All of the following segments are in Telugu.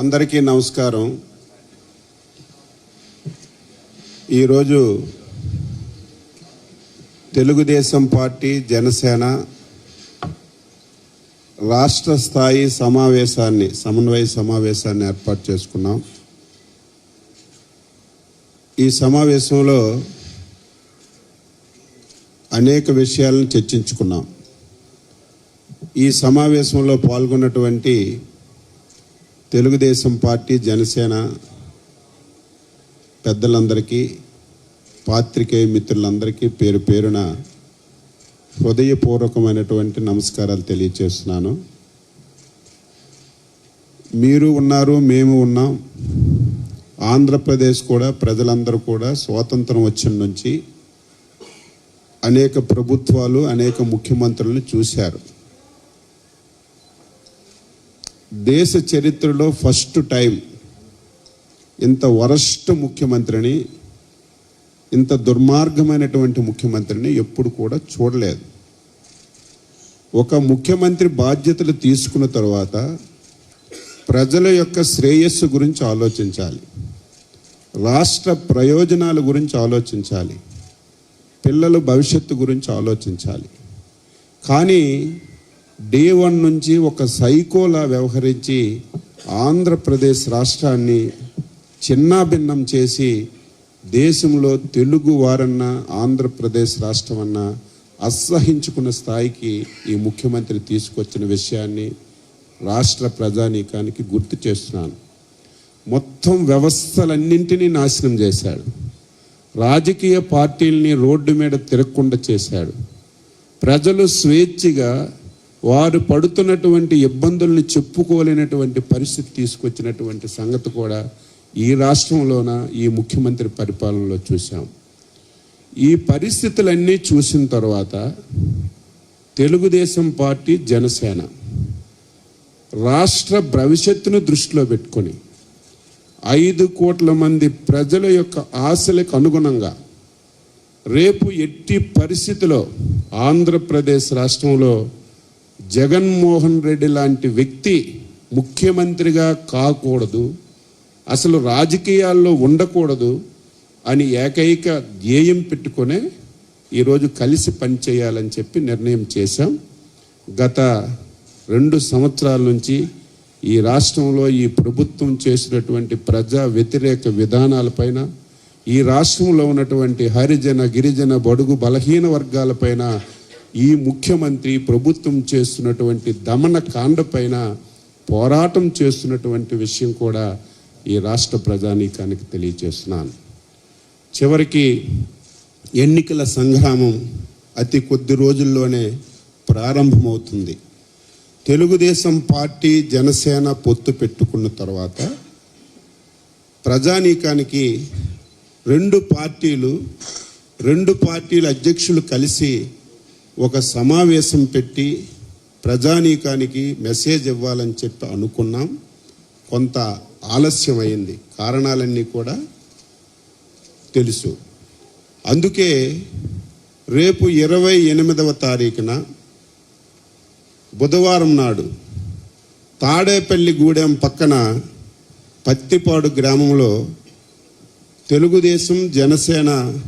అందరికీ నమస్కారం. ఈరోజు తెలుగుదేశం పార్టీ జనసేన రాష్ట్ర స్థాయి సమావేశాన్ని సమన్వయ సమావేశాన్ని ఏర్పాటు చేసుకున్నాం. ఈ సమావేశంలో అనేక విషయాలను చర్చించుకున్నాం. ఈ సమావేశంలో పాల్గొన్నటువంటి తెలుగుదేశం పార్టీ జనసేన పెద్దలందరికీ పాత్రికేయ మిత్రులందరికీ పేరు పేరున హృదయపూర్వకమైనటువంటి నమస్కారాలు తెలియచేస్తున్నాను. మీరు ఉన్నారు మేము ఉన్నాం. ఆంధ్రప్రదేశ్ కూడా ప్రజలందరూ కూడా స్వాతంత్రం వచ్చిన నుంచి అనేక ప్రభుత్వాలు అనేక ముఖ్యమంత్రులను చూశారు. దేశ చరిత్రలో ఫస్ట్ టైం ఇంత వరస్ట్ ముఖ్యమంత్రిని ఇంత దుర్మార్గమైనటువంటి ముఖ్యమంత్రిని ఎప్పుడు కూడా చూడలేదు. ఒక ముఖ్యమంత్రి బాధ్యతలు తీసుకున్న తర్వాత ప్రజల యొక్క శ్రేయస్సు గురించి ఆలోచించాలి. రాష్ట్ర ప్రయోజనాల గురించి ఆలోచించాలి. పిల్లల భవిష్యత్తు గురించి ఆలోచించాలి. కానీ డే వన్ నుంచి ఒక సైకోలా వ్యవహరించి ఆంధ్రప్రదేశ్ రాష్ట్రాన్ని చిన్నాభిన్నం చేసి దేశంలో తెలుగు వారన్న ఆంధ్రప్రదేశ్ రాష్ట్రం అన్నా అసహించుకున్న స్థాయికి ఈ ముఖ్యమంత్రి తీసుకొచ్చిన విషయాన్ని రాష్ట్ర ప్రజానీకానికి గుర్తు చేస్తున్నాను. మొత్తం వ్యవస్థలన్నింటినీ నాశనం చేశాడు. రాజకీయ పార్టీల్ని రోడ్డు మీద తిరగకుండా చేశాడు. ప్రజలు స్వేచ్ఛగా వారు పడుతున్నటువంటి ఇబ్బందుల్ని చెప్పుకోలేనటువంటి పరిస్థితి తీసుకొచ్చినటువంటి సంగతి కూడా ఈ రాష్ట్రంలోన ఈ ముఖ్యమంత్రి పరిపాలనలో చూసాం ఈ పరిస్థితులన్నీ చూసిన తర్వాత తెలుగుదేశం పార్టీ జనసేన రాష్ట్ర భవిష్యత్తును దృష్టిలో పెట్టుకొని ఐదు కోట్ల మంది ప్రజల యొక్క ఆశలకు అనుగుణంగా రేపు ఎట్టి పరిస్థితిలో ఆంధ్రప్రదేశ్ రాష్ట్రంలో జగన్మోహన్ రెడ్డి లాంటి వ్యక్తి ముఖ్యమంత్రిగా కాకూడదు అసలు రాజకీయాల్లో ఉండకూడదు అని ఏకైక ధ్యేయం పెట్టుకునే ఈరోజు కలిసి పనిచేయాలని చెప్పి నిర్ణయం చేశాం. గత రెండు సంవత్సరాల నుంచి ఈ రాష్ట్రంలో ఈ ప్రభుత్వం చేసినటువంటి ప్రజా వ్యతిరేక విధానాలపైన ఈ రాష్ట్రంలో ఉన్నటువంటి హరిజన గిరిజన బడుగు బలహీన వర్గాలపైన ఈ ముఖ్యమంత్రి ప్రభుత్వం చేస్తున్నటువంటి దమన కాండపైన పోరాటం చేస్తున్నటువంటి విషయం కూడా ఈ రాష్ట్ర ప్రజానీకానికి తెలియజేస్తున్నాను. చివరికి ఎన్నికల సంగ్రామం అతి కొద్ది రోజుల్లోనే ప్రారంభమవుతుంది. తెలుగుదేశం పార్టీ జనసేన పొత్తు పెట్టుకున్న తర్వాత ప్రజానీకానికి రెండు పార్టీలు రెండు పార్టీల అధ్యక్షులు కలిసి ఒక సమావేశం పెట్టి ప్రజానీకానికి మెసేజ్ ఇవ్వాలని చెప్పి అనుకున్నాం. కొంత ఆలస్యమైంది. కారణాలన్నీ కూడా తెలుసు. అందుకే రేపు ఇరవై ఎనిమిదవ తారీఖున బుధవారం నాడు తాడేపల్లి గూడెం పక్కన పత్తిపాడు గ్రామంలో తెలుగుదేశం జనసేన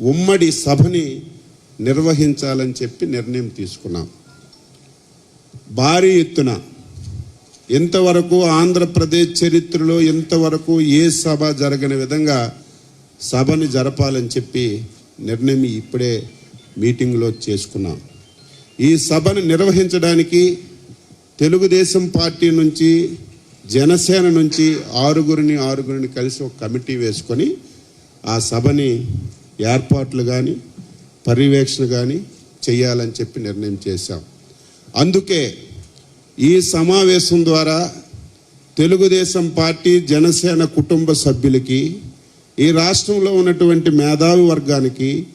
ఉమ్మడి సభని నిర్వహించాలని చెప్పి నిర్ణయం తీసుకున్నాం. భారీ ఎత్తున ఇంతవరకు ఆంధ్రప్రదేశ్ చరిత్రలో ఇంతవరకు ఏ సభ జరగని విధంగా సభని జరపాలని చెప్పి నిర్ణయం ఇప్పుడే మీటింగ్లో చేసుకున్నాం. ఈ సభను నిర్వహించడానికి తెలుగుదేశం పార్టీ నుంచి జనసేన నుంచి ఆరుగురిని ఆరుగురిని కలిసి ఒక కమిటీ వేసుకొని ఆ సభని ఏర్పాట్లు కానీ పర్యవేక్షణ కానీ చేయాలని చెప్పి నిర్ణయం చేశాం. అందుకే ఈ సమావేశం ద్వారా తెలుగుదేశం పార్టీ జనసేన కుటుంబ సభ్యులకి ఈ రాష్ట్రంలో ఉన్నటువంటి మేధావి వర్గానికి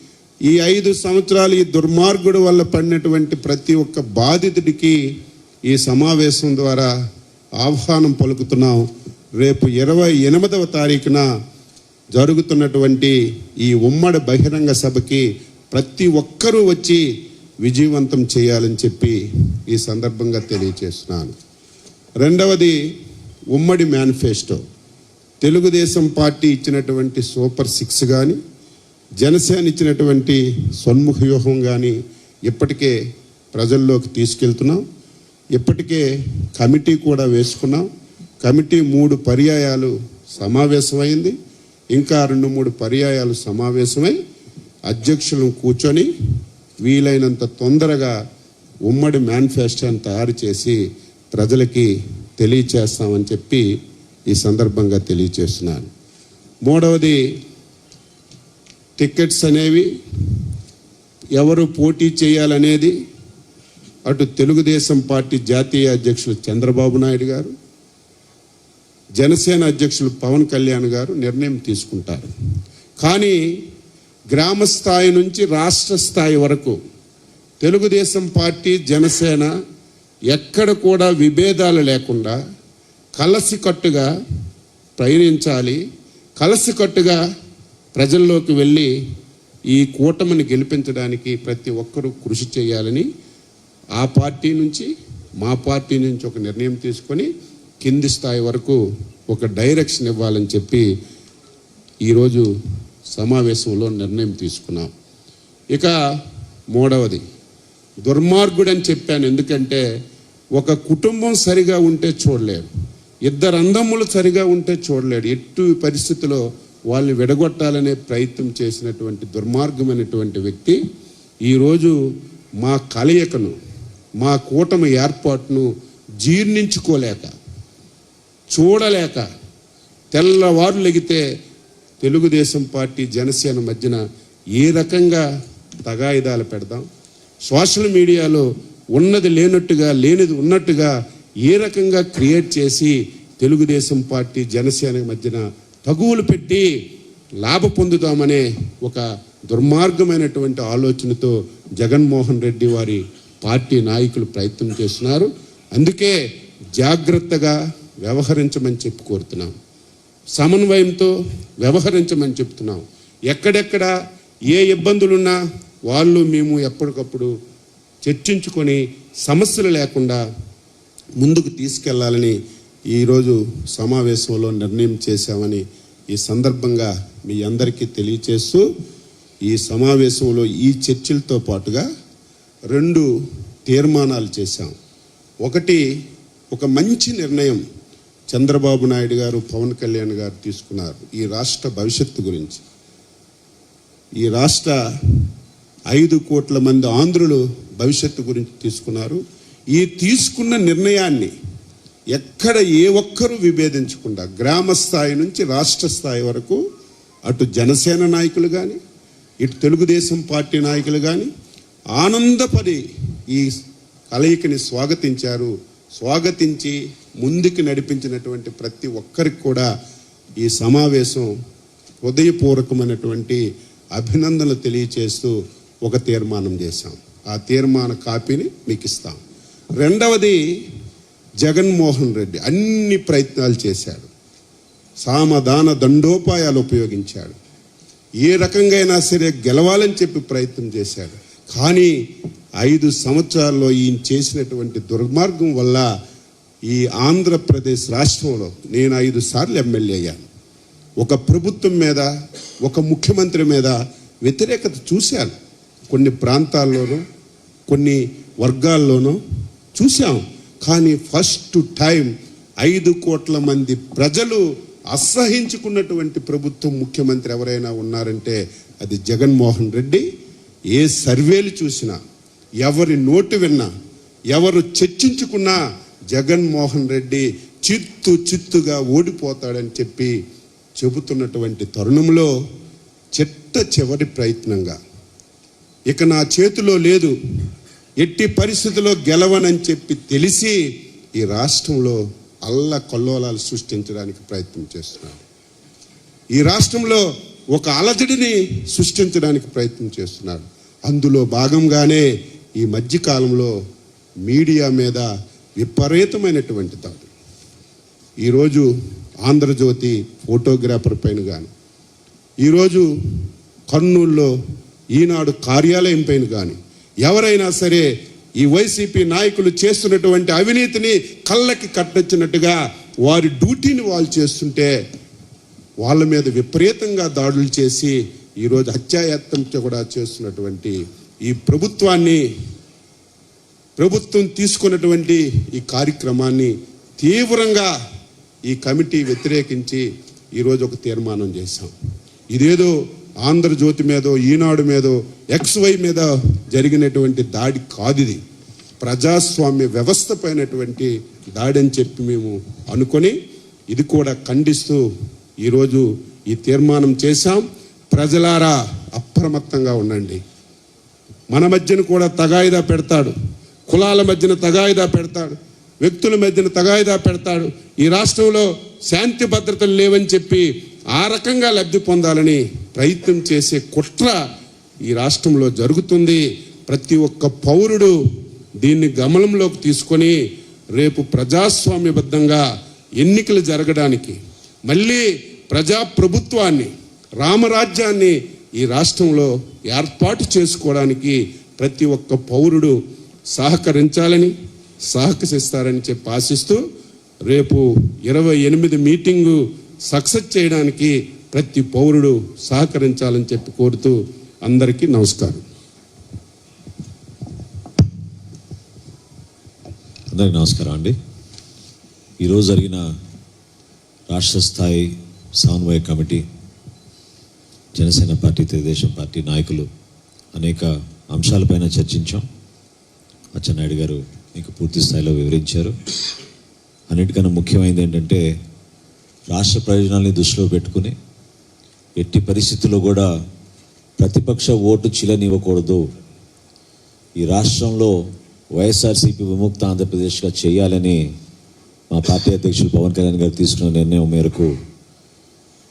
ఈ ఐదు సంవత్సరాలు ఈ దుర్మార్గుడు వల్ల పడినటువంటి ప్రతి ఒక్క బాధితుడికి ఈ సమావేశం ద్వారా ఆహ్వానం పలుకుతున్నాం. రేపు ఇరవై ఎనిమిదవ తారీఖున జరుగుతున్నటువంటి ఈ ఉమ్మడి బహిరంగ సభకి ప్రతి ఒక్కరూ వచ్చి విజయవంతం చేయాలని చెప్పి ఈ సందర్భంగా తెలియచేస్తున్నాను. రెండవది ఉమ్మడి మేనిఫెస్టో. తెలుగుదేశం పార్టీ ఇచ్చినటువంటి సూపర్ సిక్స్ కానీ జనసేన ఇచ్చినటువంటి సన్ముఖ వ్యూహం కానీ ఇప్పటికే ప్రజల్లోకి తీసుకెళ్తున్నాం. ఇప్పటికే కమిటీ కూడా వేసుకున్నాం. కమిటీ మూడు పర్యాయాలు సమావేశమైంది. ఇంకా రెండు మూడు పర్యాయాలు సమావేశమై అధ్యక్షులను కూర్చొని వీలైనంత తొందరగా ఉమ్మడి మేనిఫెస్టోని తయారు చేసి ప్రజలకి తెలియచేస్తామని చెప్పి ఈ సందర్భంగా తెలియచేస్తున్నాను. మూడవది టికెట్స్ అనేవి ఎవరు పోటీ చేయాలనేది అటు తెలుగుదేశం పార్టీ జాతీయ అధ్యక్షులు చంద్రబాబు నాయుడు గారు జనసేన అధ్యక్షులు పవన్ కళ్యాణ్ గారు నిర్ణయం తీసుకుంటారు. కానీ గ్రామ స్థాయి నుంచి రాష్ట్ర స్థాయి వరకు తెలుగుదేశం పార్టీ జనసేన ఎక్కడ కూడా విభేదాలు లేకుండా కలసికట్టుగా ప్రయాణించాలి. కలసికట్టుగా ప్రజల్లోకి వెళ్ళి ఈ కూటమిని గెలిపించడానికి ప్రతి ఒక్కరూ కృషి చేయాలని ఆ పార్టీ నుంచి మా పార్టీ నుంచి ఒక నిర్ణయం తీసుకొని కింది స్థాయి వరకు ఒక డైరెక్షన్ ఇవ్వాలని చెప్పి ఈరోజు సమావేశంలో నిర్ణయం తీసుకున్నాం. ఇక మూడవది దుర్మార్గుడని చెప్పాను. ఎందుకంటే ఒక కుటుంబం సరిగా ఉంటే చూడలేరు. ఇద్దరు అందములు సరిగా ఉంటే చూడలేడు ఎట్టు పరిస్థితిలో వాళ్ళు విడగొట్టాలనే ప్రయత్నం చేసినటువంటి దుర్మార్గమైనటువంటి వ్యక్తి ఈరోజు మా కలయికను మా కూటమి ఏర్పాటును జీర్ణించుకోలేక చూడలేక తెల్లవారు లెగితే తెలుగుదేశం పార్టీ జనసేన మధ్యన ఏ రకంగా తగాయిదాలు పెడదాం? సోషల్ మీడియాలో ఉన్నది లేనట్టుగా లేనిది ఉన్నట్టుగా ఏ రకంగా క్రియేట్ చేసి తెలుగుదేశం పార్టీ జనసేన మధ్యన తగువులు పెట్టి లాభ పొందుతామనే ఒక దుర్మార్గమైనటువంటి ఆలోచనతో జగన్మోహన్ రెడ్డి వారి పార్టీ నాయకులు ప్రయత్నం చేస్తున్నారు. అందుకే జాగ్రత్తగా వ్యవహరించమని చెప్పి కోరుతున్నాం. సమన్వయంతో వ్యవహరించమని చెప్తున్నాం. ఎక్కడెక్కడ ఏ ఇబ్బందులున్నా వాళ్ళు మేము ఎప్పటికప్పుడు చర్చించుకొని సమస్యలు లేకుండా ముందుకు తీసుకెళ్ళాలని ఈరోజు సమావేశంలో నిర్ణయం చేశామని ఈ సందర్భంగా మీ అందరికీ తెలియచేస్తూ ఈ సమావేశంలో ఈ చర్చలతో పాటుగా రెండు తీర్మానాలు చేశాం. ఒకటి ఒక మంచి నిర్ణయం చంద్రబాబు నాయుడు గారు పవన్ కళ్యాణ్ గారు తీసుకున్నారు ఈ రాష్ట్ర భవిష్యత్తు గురించి. ఈ రాష్ట్ర ఐదు కోట్ల మంది ఆంధ్రులు భవిష్యత్తు గురించి తీసుకున్నారు. ఈ తీసుకున్న నిర్ణయాన్ని ఎక్కడ ఏ ఒక్కరూ విభేదించకుండా గ్రామ స్థాయి నుంచి రాష్ట్ర స్థాయి వరకు అటు జనసేన నాయకులు కానీ ఇటు తెలుగుదేశం పార్టీ నాయకులు కానీ ఆనందపడి ఈ కలయికని స్వాగతించారు. స్వాగతించి ముందుకు నడిపించినటువంటి ప్రతి ఒక్కరికి కూడా ఈ సమావేశం హృదయపూర్వకమైనటువంటి అభినందనలు తెలియచేస్తూ ఒక తీర్మానం చేశాం. ఆ తీర్మాన కాపీని మీకు ఇస్తాం. రెండవది జగన్మోహన్ రెడ్డి అన్ని ప్రయత్నాలు చేశాడు. సామధాన దండోపాయాలు ఉపయోగించాడు. ఏ రకంగా అయినా సరే గెలవాలని చెప్పి ప్రయత్నం చేశాడు. కానీ ఐదు సంవత్సరాల్లో ఈయన చేసినటువంటి దుర్మార్గం వల్ల ఈ ఆంధ్రప్రదేశ్ రాష్ట్రంలో నేను ఐదు సార్లు ఎమ్మెల్యే అయ్యాను. ఒక ప్రభుత్వం మీద ఒక ముఖ్యమంత్రి మీద వ్యతిరేకత చూశాను. కొన్ని ప్రాంతాల్లోనూ కొన్ని వర్గాల్లోనూ చూశాం. కానీ ఫస్ట్ టైం ఐదు కోట్ల మంది ప్రజలు అసహించుకున్నటువంటి ప్రభుత్వం ముఖ్యమంత్రి ఎవరైనా ఉన్నారంటే అది జగన్మోహన్ రెడ్డి. ఏ సర్వేలు చూసినా ఎవరి నోటు విన్నా ఎవరు చర్చించుకున్నా జగన్మోహన్ రెడ్డి చిత్తు చిత్తుగా ఓడిపోతాడని చెప్పి చెబుతున్నటువంటి తరుణంలో చిట్ట చివరి ప్రయత్నంగా. ఇక నా చేతిలో లేదు ఎట్టి పరిస్థితిలో గెలవనని చెప్పి తెలిసి ఈ రాష్ట్రంలో అల్ల కొల్లోలాలు సృష్టించడానికి ప్రయత్నం చేస్తున్నాడు ఈ రాష్ట్రంలో ఒక అలజడిని సృష్టించడానికి ప్రయత్నం చేస్తున్నాడు అందులో భాగంగానే ఈ మధ్యకాలంలో మీడియా మీద విపరీతమైనటువంటి దాడులు. ఈరోజు ఆంధ్రజ్యోతి ఫోటోగ్రాఫర్ పైన కానీ ఈరోజు కర్నూల్లో ఈనాడు కార్యాలయం పైన కానీ ఎవరైనా సరే ఈ వైసీపీ నాయకులు చేస్తున్నటువంటి అవినీతిని కళ్ళకి కట్టొచ్చినట్టుగా వారి డ్యూటీని వాళ్ళు చేస్తుంటే వాళ్ళ మీద విపరీతంగా దాడులు చేసి ఈరోజు హత్యాయత్నం కూడా చేస్తున్నటువంటి ఈ ప్రభుత్వాన్ని ప్రభుత్వం తీసుకున్నటువంటి ఈ కార్యక్రమాన్ని తీవ్రంగా ఈ కమిటీ వ్యతిరేకించి ఈరోజు ఒక తీర్మానం చేశాం. ఇదేదో ఆంధ్రజ్యోతి మీదో ఈనాడు మీదో ఎక్స్వై మీద జరిగినటువంటి దాడి కాదు ఇది ప్రజాస్వామ్య వ్యవస్థ పైనటువంటి దాడి అని చెప్పి మేము అనుకొని ఇది కూడా ఖండిస్తూ ఈరోజు ఈ తీర్మానం చేశాం. ప్రజలారా అప్రమత్తంగా ఉండండి. మన మధ్యన కూడా తగాయిదా పెడతాడు. కులాల మధ్యన తగాయిదా పెడతాడు వ్యక్తుల మధ్యన తగాయిదా పెడతాడు. ఈ రాష్ట్రంలో శాంతి భద్రతలు లేవని చెప్పి ఆ రకంగా లబ్ధి పొందాలని ప్రయత్నం చేసే కుట్ర ఈ రాష్ట్రంలో జరుగుతుంది. ప్రతి ఒక్క పౌరుడు దీన్ని గమనంలోకి తీసుకొని రేపు ప్రజాస్వామ్యబద్ధంగా ఎన్నికలు జరగడానికి మళ్ళీ ప్రజా ప్రభుత్వాన్ని రామరాజ్యాన్ని ఈ రాష్ట్రంలో ఏర్పాటు చేసుకోవడానికి ప్రతి ఒక్క పౌరుడు సహకరించాలని సహకరిస్తారని చెప్పి ఆశిస్తూ రేపు ఇరవై ఎనిమిది మీటింగు సక్సెస్ చేయడానికి ప్రతి పౌరుడు సహకరించాలని చెప్పి కోరుతూ అందరికీ నమస్కారం. అందరికి నమస్కారం అండి. ఈరోజు జరిగిన రాష్ట్ర స్థాయి సమన్వయ committee Janasena party Telugu Desam party నాయకులు అనేక అంశాలపైన చర్చించాం. అచ్చెన్నాయుడు గారు మీకు పూర్తి స్థాయిలో వివరించారు. అన్నిటికన్నా ముఖ్యమైనది ఏంటంటే రాష్ట్ర ప్రయోజనాల్ని దృష్టిలో పెట్టుకుని ఎట్టి పరిస్థితుల్లో కూడా ప్రతిపక్ష ఓటు చిలనివ్వకూడదు. ఈ రాష్ట్రంలో వైఎస్ఆర్సీపీ విముక్త ఆంధ్రప్రదేశ్గా చేయాలని మా పార్టీ అధ్యక్షులు పవన్ కళ్యాణ్ గారు తీసుకున్న నిర్ణయం మేరకు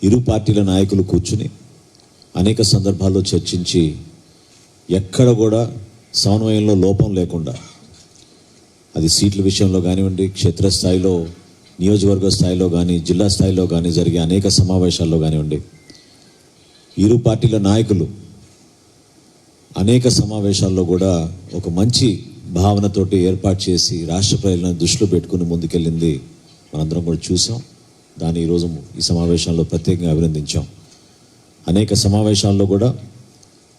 ఇరు పార్టీల నాయకులు కూర్చుని అనేక సందర్భాల్లో చర్చించి ఎక్కడ కూడా సమన్వయంలో లోపం లేకుండా అది సీట్ల విషయంలో కానివ్వండి క్షేత్రస్థాయిలో నియోజకవర్గ స్థాయిలో కానీ జిల్లా స్థాయిలో కానీ జరిగే అనేక సమావేశాల్లో కానివ్వండి ఇరు పార్టీల నాయకులు అనేక సమావేశాల్లో కూడా ఒక మంచి భావనతోటి ఏర్పాటు చేసి రాష్ట్ర ప్రజలను దృష్టిలో పెట్టుకుని ముందుకెళ్ళింది మనందరం కూడా చూసాం. దాన్ని ఈరోజు ఈ సమావేశంలో ప్రత్యేకంగా అభినందించాం. అనేక సమావేశాల్లో కూడా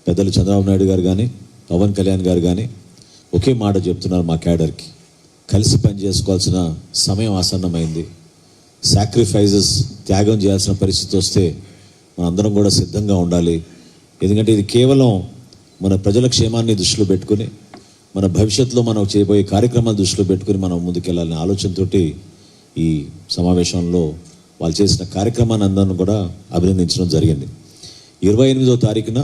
పెద్దలు చంద్రబాబు నాయుడు గారు కానీ పవన్ కళ్యాణ్ గారు కానీ ఒకే మాట చెప్తున్నారు మా క్యాడర్కి కలిసి పని చేసుకోవాల్సిన సమయం ఆసన్నమైంది. సాక్రిఫైజెస్ త్యాగం చేయాల్సిన పరిస్థితి వస్తే మనందరం కూడా సిద్ధంగా ఉండాలి. ఎందుకంటే ఇది కేవలం మన ప్రజల క్షేమాన్ని దృష్టిలో పెట్టుకుని మన భవిష్యత్తులో మనం చేయబోయే కార్యక్రమాలు దృష్టిలో పెట్టుకుని మనం ముందుకెళ్ళాలనే ఆలోచనతోటి ఈ సమావేశంలో వాళ్ళు చేసిన కార్యక్రమాన్ని అందరిని కూడా అభినందించడం జరిగింది. ఇరవై ఎనిమిదో తారీఖున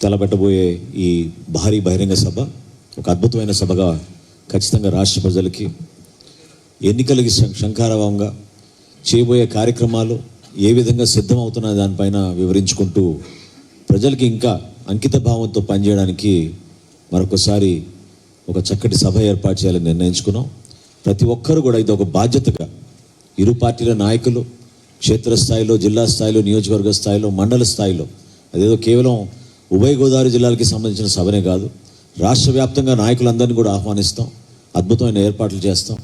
తలపెట్టబోయే ఈ భారీ బహిరంగ సభ ఒక అద్భుతమైన సభగా ఖచ్చితంగా రాష్ట్ర ప్రజలకి ఎన్నికలకి శం- శంఖారావంగా చేయబోయే కార్యక్రమాలు ఏ విధంగా సిద్ధమవుతున్న దానిపైన వివరించుకుంటూ ప్రజలకి ఇంకా అంకిత భావంతో పనిచేయడానికి మరొకసారి ఒక చక్కటి సభ ఏర్పాటు చేయాలని నిర్ణయించుకున్నాం. ప్రతి ఒక్కరు కూడా ఇది ఒక బాధ్యతగా ఇరు పార్టీల నాయకులు క్షేత్రస్థాయిలో జిల్లా స్థాయిలో నియోజకవర్గ స్థాయిలో మండల స్థాయిలో అదేదో కేవలం ఉభయ గోదావరి జిల్లాలకి సంబంధించిన సభనే కాదు రాష్ట్ర వ్యాప్తంగా నాయకులందరినీ కూడా ఆహ్వానిస్తాం అద్భుతమైన ఏర్పాట్లు చేస్తాం.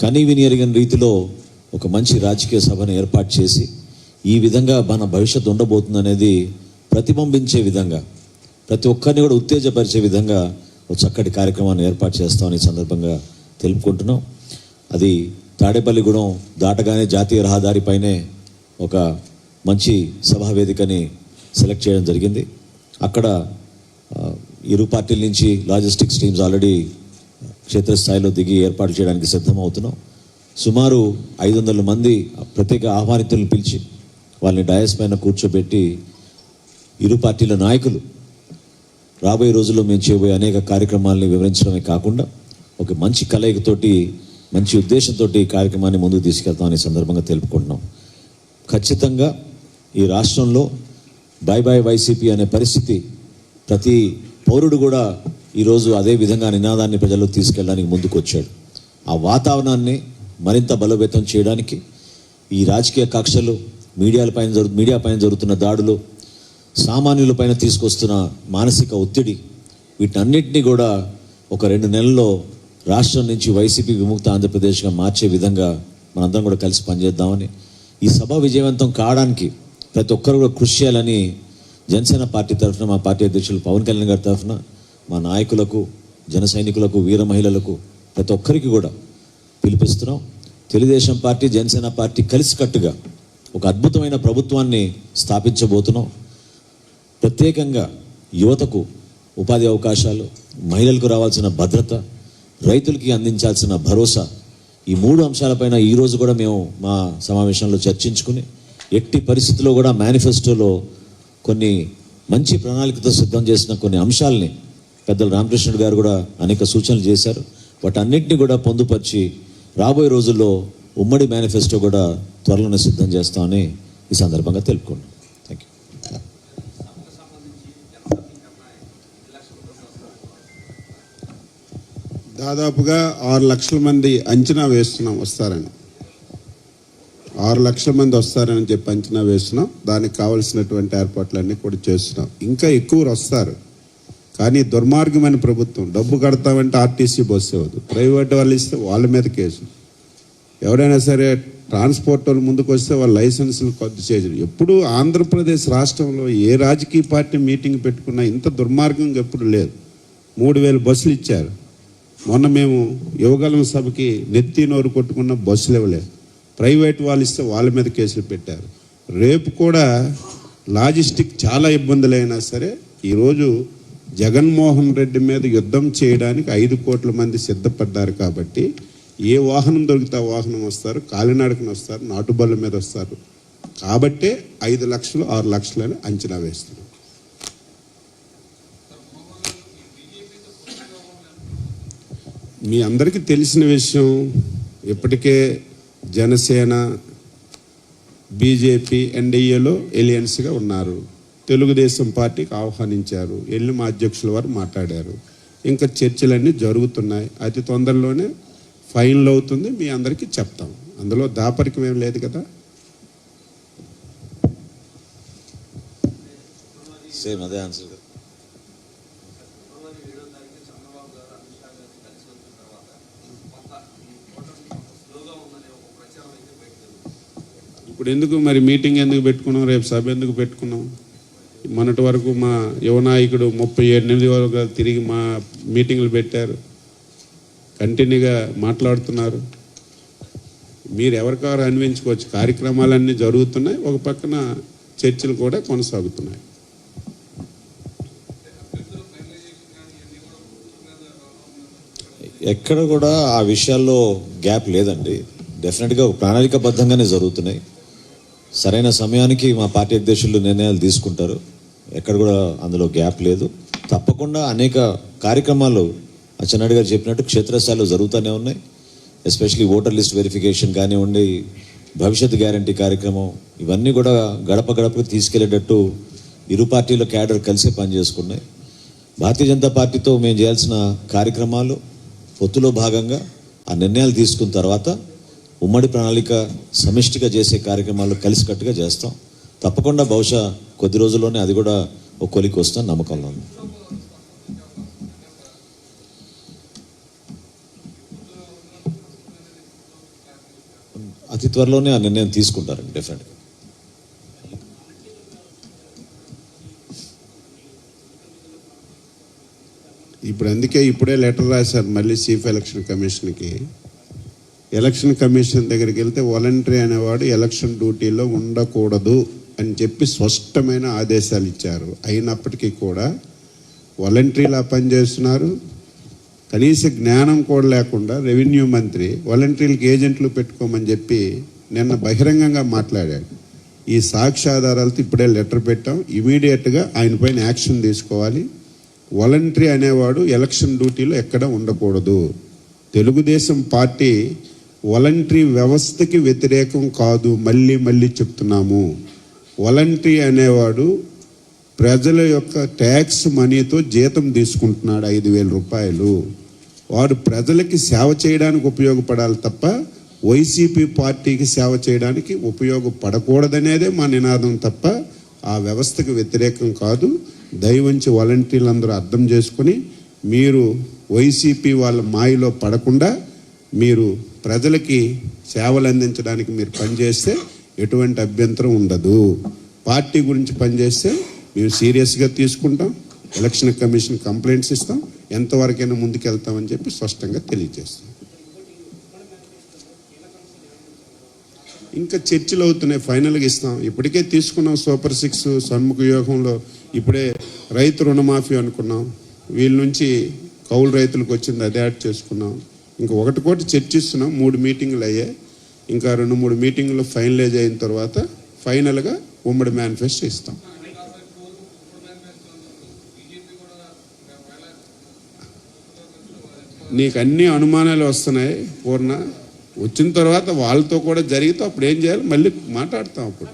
కనీ వినియరిగిన రీతిలో ఒక మంచి రాజకీయ సభను ఏర్పాటు చేసి ఈ విధంగా మన భవిష్యత్తు ఉండబోతుంది అనేది ప్రతిబింబించే విధంగా ప్రతి ఒక్కరిని కూడా ఉత్తేజపరిచే విధంగా ఒక చక్కటి కార్యక్రమాన్ని ఏర్పాటు చేస్తామని ఈ సందర్భంగా తెలుపుకుంటున్నాం. అది తాడేపల్లిగూడెం దాటగానే జాతీయ రహదారిపైనే ఒక మంచి సభావేదికని సెలెక్ట్ చేయడం జరిగింది. అక్కడ ఇరు పార్టీల నుంచి లాజిస్టిక్స్ టీమ్స్ ఆల్రెడీ క్షేత్రస్థాయిలో దిగి ఏర్పాటు చేయడానికి సిద్ధమవుతున్నాం. సుమారు ఐదు వందల మంది ప్రత్యేక ఆహ్వానితులను పిలిచి వాళ్ళని డయస్ పైన కూర్చోబెట్టి ఇరు పార్టీల నాయకులు రాబోయే రోజుల్లో మేము చేయబోయే అనేక కార్యక్రమాలని వివరించడమే కాకుండా ఒక మంచి కలయికతోటి మంచి ఉద్దేశంతో ఈ కార్యక్రమాన్ని ముందుకు తీసుకెళ్తామని సందర్భంగా తెలుపుకుంటున్నాం. ఖచ్చితంగా ఈ రాష్ట్రంలో బై బై వైసీపీ అనే పరిస్థితి. ప్రతి పౌరుడు కూడా ఈరోజు అదే విధంగా నినాదాన్ని ప్రజల్లో తీసుకెళ్ళడానికి ముందుకు వచ్చాడు ఆ వాతావరణాన్ని మరింత బలోపేతం చేయడానికి ఈ రాజకీయ కక్షలు మీడియాల పైన జరుగు మీడియా పైన జరుగుతున్న దాడులు సామాన్యుల పైన తీసుకొస్తున్న మానసిక ఒత్తిడి వీటన్నిటిని కూడా ఒక రెండు నెలల్లో రాష్ట్రం నుంచి వైసీపీ విముక్త ఆంధ్రప్రదేశ్గా మార్చే విధంగా మనందరం కూడా కలిసి పనిచేద్దామని ఈ సభ విజయవంతం కావడానికి ప్రతి ఒక్కరు కూడా కృషి చేయాలని జనసేన పార్టీ తరఫున మా పార్టీ అధ్యక్షులు పవన్ కళ్యాణ్ గారి తరఫున మా నాయకులకు జన సైనికులకు వీర మహిళలకు ప్రతి ఒక్కరికి కూడా పిలిపిస్తున్నాం. తెలుగుదేశం పార్టీ జనసేన పార్టీ కలిసికట్టుగా ఒక అద్భుతమైన ప్రభుత్వాన్ని స్థాపించబోతున్నాం. ప్రత్యేకంగా యువతకు ఉపాధి అవకాశాలు మహిళలకు రావాల్సిన భద్రత రైతులకి అందించాల్సిన భరోసా ఈ మూడు అంశాలపైన ఈరోజు కూడా మేము మా సమావేశంలో చర్చించుకుని ఎట్టి పరిస్థితుల్లో కూడా మేనిఫెస్టోలో కొన్ని మంచి ప్రణాళికతో సిద్ధం చేసిన కొన్ని అంశాలని పెద్దలు రామకృష్ణుడు గారు కూడా అనేక సూచనలు చేశారు. వాటన్నిటిని కూడా పొందుపరిచి రాబోయే రోజుల్లో ఉమ్మడి మేనిఫెస్టో కూడా త్వరలోనే సిద్ధం చేస్తామని ఈ సందర్భంగా తెలుపుకోండి థ్యాంక్ యూ దాదాపుగా ఆరు లక్షల మంది అంచనా వేస్తున్నాం వస్తారని. ఆరు లక్షల మంది వస్తారని చెప్పి అంచనా వేస్తున్నాం. దానికి కావలసినటువంటి ఏర్పాట్లన్నీ కూడా చేస్తున్నాం. ఇంకా ఎక్కువ వస్తారు. కానీ దుర్మార్గమైన ప్రభుత్వం. డబ్బు కడతామంటే ఆర్టీసీ బస్సు ఇవ్వదు. ప్రైవేట్ వాళ్ళు ఇస్తే వాళ్ళ మీద కేసు. ఎవరైనా సరే ట్రాన్స్పోర్ట్ వాళ్ళు ముందుకు వస్తే వాళ్ళ లైసెన్సులు కొద్ది చేయరు ఎప్పుడు ఆంధ్రప్రదేశ్ రాష్ట్రంలో ఏ రాజకీయ పార్టీ మీటింగ్ పెట్టుకున్నా ఇంత దుర్మార్గంగా ఎప్పుడు లేదు. మూడు వేలు బస్సులు ఇచ్చారు. మొన్న మేము యువగలం సభకి నెత్తి నోరు కొట్టుకున్న బస్సులు ఇవ్వలేదు. ప్రైవేట్ వాళ్ళు ఇస్తే వాళ్ళ మీద కేసులు పెట్టారు. రేపు కూడా లాజిస్టిక్ చాలా ఇబ్బందులైనా సరే ఈరోజు జగన్మోహన్ రెడ్డి మీద యుద్ధం చేయడానికి ఐదు కోట్ల మంది సిద్ధపడ్డారు కాబట్టి ఏ వాహనం దొరికితే వాహనం వస్తారు కాలినడకన వస్తారు నాటుబళ్ళ మీద వస్తారు. కాబట్టే ఐదు లక్షలు ఆరు లక్షలని అంచనా వేస్తున్నారు. మీ అందరికీ తెలిసిన విషయం ఇప్పటికే జనసేన బీజేపీ ఎన్డీఏలో ఎలియన్స్గా ఉన్నారు. తెలుగుదేశం పార్టీకి ఆహ్వానించారు. వెళ్ళి మా అధ్యక్షుల వారు మాట్లాడారు. ఇంకా చర్చలన్నీ జరుగుతున్నాయి. అతి తొందరలోనే ఫైనల్ అవుతుంది. మీ అందరికీ చెప్తాం. అందులో దాపరికం ఏం లేదు కదా? సేమ్ అదే ఆన్సర్ ఇప్పుడు ఎందుకు మరి మీటింగ్ ఎందుకు పెట్టుకున్నాం? రేపు సభ ఎందుకు పెట్టుకున్నాం? మొన్నటి వరకు మా యువనాయకుడు ముప్పై ఏడు ఎనిమిది వరకు తిరిగి మా మీటింగ్లు పెట్టారు. కంటిన్యూగా మాట్లాడుతున్నారు. మీరు ఎవరికారు అన్వించుకోవచ్చు కార్యక్రమాలన్నీ జరుగుతున్నాయి. ఒక పక్కన చర్చలు కూడా కొనసాగుతున్నాయి. ఎక్కడ కూడా ఆ విషయాల్లో గ్యాప్ లేదండి. డెఫినెట్గా ప్రణాళికబద్ధంగానే జరుగుతున్నాయి. సరైన సమయానికి మా పార్టీ అధ్యక్షులు నిర్ణయాలు తీసుకుంటారు. ఎక్కడ కూడా అందులో గ్యాప్ లేదు. తప్పకుండా అనేక కార్యక్రమాలు అచ్చెన్నాయుడు గారు చెప్పినట్టు క్షేత్రస్థాయిలో జరుగుతూనే ఉన్నాయి. ఎస్పెషలీ ఓటర్ లిస్ట్ వెరిఫికేషన్ కానివ్వండి భవిష్యత్ గ్యారంటీ కార్యక్రమం ఇవన్నీ కూడా గడప గడపకు తీసుకెళ్ళేటట్టు ఇరు పార్టీల క్యాడర్ కలిసే పనిచేసుకున్నాయి భారతీయ జనతా పార్టీతో మేము చేయాల్సిన కార్యక్రమాలు పొత్తులో భాగంగా ఆ నిర్ణయాలు తీసుకున్న తర్వాత ఉమ్మడి ప్రణాళిక సమిష్టిగా చేసే కార్యక్రమాలు కలిసికట్టుగా చేస్తాం. తప్పకుండా బహుశా కొద్ది రోజుల్లోనే అది కూడా ఒక కొలికి వస్తాం నమ్మకంలో ఉంది. అతి త్వరలోనే ఆ నిర్ణయం తీసుకుంటారండి డెఫినెట్గా ఇప్పుడు అందుకే ఇప్పుడే లెటర్ రాశారు మళ్ళీ చీఫ్ ఎలక్షన్ కమిషన్కి. ఎలక్షన్ కమిషన్ దగ్గరికి వెళ్తే వాలంటరీ అనేవాడు ఎలక్షన్ డ్యూటీలో ఉండకూడదు అని చెప్పి స్పష్టమైన ఆదేశాలు ఇచ్చారు. అయినప్పటికీ కూడా వాలంటరీలా పనిచేస్తున్నారు. కనీస జ్ఞానం కూడా లేకుండా రెవెన్యూ మంత్రి వాలంటీర్లకు ఏజెంట్లు పెట్టుకోమని చెప్పి నిన్న బహిరంగంగా మాట్లాడాడు. ఈ సాక్ష్యాధారాలతో ఇప్పుడే లెటర్ పెట్టాం. ఇమీడియట్గా ఆయన పైన యాక్షన్ తీసుకోవాలి. వాలంటరీ అనేవాడు ఎలక్షన్ డ్యూటీలో ఎక్కడ ఉండకూడదు. తెలుగుదేశం పార్టీ వాలంటరీ వ్యవస్థకి వ్యతిరేకం కాదు మళ్ళీ మళ్ళీ చెప్తున్నాము. వాలంటరీ అనేవాడు ప్రజల యొక్క ట్యాక్స్ మనీతో జీతం తీసుకుంటున్నాడు ఐదు వేల రూపాయలు. వాడు ప్రజలకి సేవ చేయడానికి ఉపయోగపడాలి తప్ప వైసీపీ పార్టీకి సేవ చేయడానికి ఉపయోగపడకూడదనేదే మా నినాదం తప్ప ఆ వ్యవస్థకు వ్యతిరేకం కాదు. దయవంచి వాలంటీర్లందరూ అర్థం చేసుకొని మీరు వైసీపీ వాళ్ళ మాయలో పడకుండా మీరు ప్రజలకి సేవలు అందించడానికి మీరు పనిచేస్తే ఎటువంటి అభ్యంతరం ఉండదు. పార్టీ గురించి పనిచేస్తే మేము సీరియస్గా తీసుకుంటాం. ఎలక్షన్ కమిషన్ కంప్లైంట్స్ ఇస్తాం. ఎంతవరకైనా ముందుకెళ్తామని చెప్పి స్పష్టంగా తెలియజేస్తాం. ఇంకా చర్చలు అవుతున్నాయి. ఫైనల్గా ఇస్తాం. ఇప్పటికే తీసుకున్నాం సూపర్ సిక్స్ సన్ముఖ యోగంలో ఇప్పుడే రైతు రుణమాఫీ అనుకున్నాం. వీళ్ళ నుంచి కౌలు రైతులకు వచ్చింది. అదే యాడ్ చేసుకున్నాం. ఇంకా ఒకటి కోటి చర్చిస్తున్నాం మూడు మీటింగ్లు అయ్యాయి. ఇంకా రెండు మూడు మీటింగ్లు ఫైనలైజ్ అయిన తర్వాత ఫైనల్గా ఉమ్మడి మేనిఫెస్టో ఇస్తాం నీకు అన్ని అనుమానాలు వస్తున్నాయి పూర్ణ. వచ్చిన తర్వాత వాళ్ళతో కూడా జరిగితే అప్పుడు ఏం చేయాలి? మళ్ళీ మాట్లాడతాం అప్పుడు.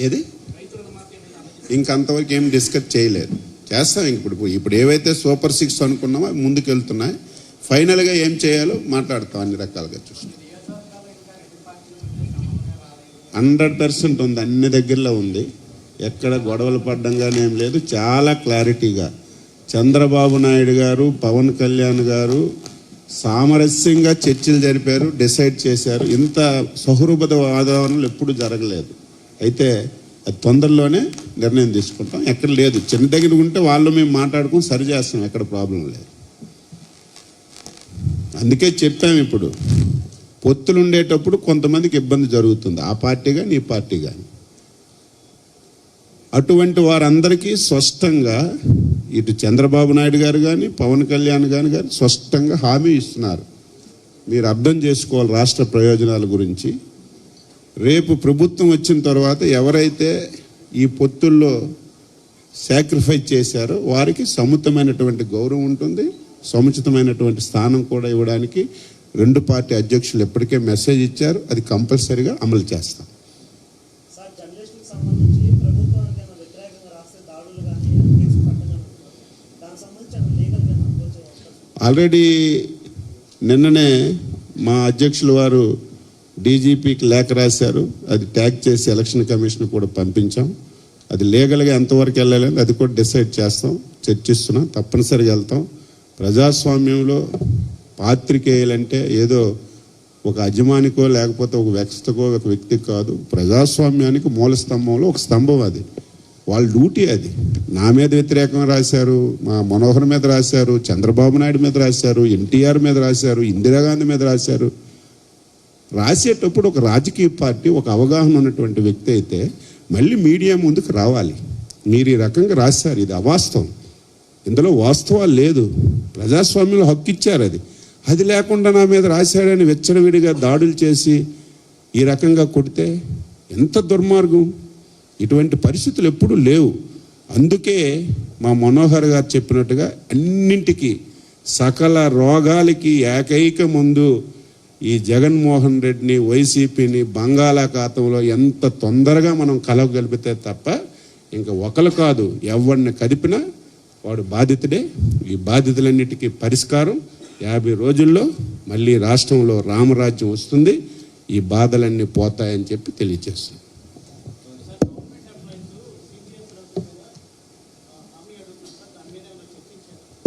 ఏది? ఇంకంతవరకు ఏం డిస్కస్ చేయలేదు. చేస్తాం ఇంక ఇప్పుడు. ఇప్పుడు ఏవైతే సూపర్ సిక్స్ అనుకున్నామో అవి ఫైనల్గా ఏం చేయాలో మాట్లాడతాం అన్ని రకాలుగా చూసి హండ్రెడ్ పర్సెంట్ ఉంది అన్ని దగ్గరలో ఉంది. ఎక్కడ గొడవలు పడ్డం కానీ ఏం లేదు. చాలా క్లారిటీగా చంద్రబాబు నాయుడు గారు పవన్ కళ్యాణ్ గారు సామరస్యంగా చర్చలు జరిపారు డిసైడ్ చేశారు. ఇంత సౌహృబద వాతావరణంలో ఎప్పుడు జరగలేదు. అయితే అది తొందరలోనే నిర్ణయం తీసుకుంటాం. ఎక్కడ లేదు. చిన్న దగ్గర ఉంటే వాళ్ళు మేము మాట్లాడుకుని సరి చేస్తాం ఎక్కడ ప్రాబ్లం లేదు. అందుకే చెప్పాము ఇప్పుడు. పొత్తులు ఉండేటప్పుడు కొంతమందికి ఇబ్బంది జరుగుతుంది. ఆ పార్టీ కానీ ఈ పార్టీ కానీ అటువంటి వారందరికీ స్పష్టంగా ఇటు చంద్రబాబు నాయుడు గారు కానీ పవన్ కళ్యాణ్ గారు కానీ స్పష్టంగా హామీ ఇస్తున్నారు. మీరు అర్థం చేసుకోవాలి రాష్ట్ర ప్రయోజనాల గురించి. రేపు ప్రభుత్వం వచ్చిన తర్వాత ఎవరైతే ఈ పొత్తుల్లో సాక్రిఫైస్ చేశారో వారికి సముతమైనటువంటి గౌరవం ఉంటుంది. సముచితమైనటువంటి స్థానం కూడా ఇవ్వడానికి రెండు పార్టీ అధ్యక్షులు ఎప్పటికే మెసేజ్ ఇచ్చారు. అది కంపల్సరీగా అమలు చేస్తాం. ఆల్రెడీ నిన్ననే మా అధ్యక్షుల వారు డీజీపీకి లేఖ రాశారు. అది ట్యాగ్ చేసి ఎలక్షన్ కమిషన్ కూడా పంపించాం. అది లీగల్గా ఎంతవరకు వెళ్ళాలని అది కూడా డిసైడ్ చేస్తాం. చర్చిస్తున్నాం. తప్పనిసరిగా వెళ్తాం. ప్రజాస్వామ్యంలో పాత్రికేయులంటే ఏదో ఒక అజమానికో లేకపోతే ఒక వ్యక్తికో ఒక వ్యక్తికి కాదు. ప్రజాస్వామ్యానికి మూల స్తంభంలో ఒక స్తంభం అది. వాళ్ళ డ్యూటీ అది. నా మీద వ్యతిరేకం రాశారు మా మనోహర్ మీద రాశారు చంద్రబాబు నాయుడు మీద రాశారు ఎన్టీఆర్ మీద రాశారు ఇందిరాగాంధీ మీద రాశారు. రాసేటప్పుడు ఒక రాజకీయ పార్టీ ఒక అవగాహన ఉన్నటువంటి వ్యక్తి అయితే మళ్ళీ మీడియా ముందుకు రావాలి. మీరు ఈ రకంగా రాశారు ఇది అవాస్తవం. ఇందులో వాస్తవాలు లేదు. ప్రజాస్వామ్యంలో హక్కు ఇచ్చారు అది. అది లేకుండా నా మీద రాశాడని వెచ్చడవిడిగా దాడులు చేసి ఈ రకంగా కొడితే ఎంత దుర్మార్గం? ఇటువంటి పరిస్థితులు ఎప్పుడూ లేవు. అందుకే మా మనోహర్ గారు చెప్పినట్టుగా అన్నింటికి సకల రోగాలకి ఏకైక ముందు ఈ జగన్మోహన్ రెడ్డిని వైసీపీని బంగాళాఖాతంలో ఎంత తొందరగా మనం కలవగలిపితే తప్ప ఇంకా ఒకరు కాదు. ఎవరిని కదిపినా వాడు బాధితుడే. ఈ బాధితులన్నిటికీ పరిష్కారం యాభై రోజుల్లో మళ్ళీ రాష్ట్రంలో రామరాజ్యం వస్తుంది. ఈ బాధలన్నీ పోతాయని చెప్పి తెలియజేస్తుంది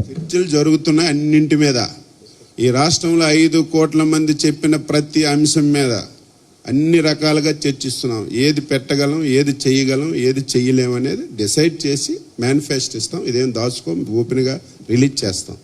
చర్చలు జరుగుతున్నాయి అన్నింటి మీద. ఈ రాష్ట్రంలో ఐదు కోట్ల మంది చెప్పిన ప్రతి అంశం మీద. అన్ని రకాలుగా చర్చిస్తున్నాం. ఏది పెట్టగలం ఏది చేయగలం ఏది చేయలేమనేది అనేది డిసైడ్ చేసి మేనిఫెస్ట్ ఇస్తాం. ఇదేం దాచుకో ఓపెన్గా రిలీజ్ చేస్తాం.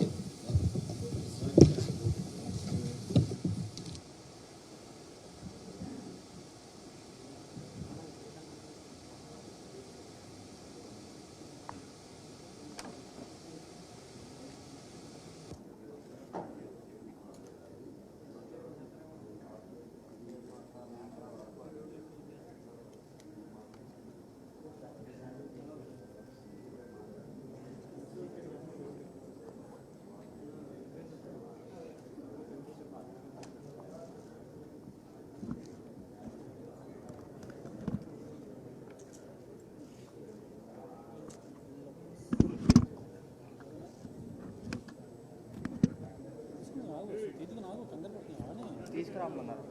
తీసుకురామన్నారు.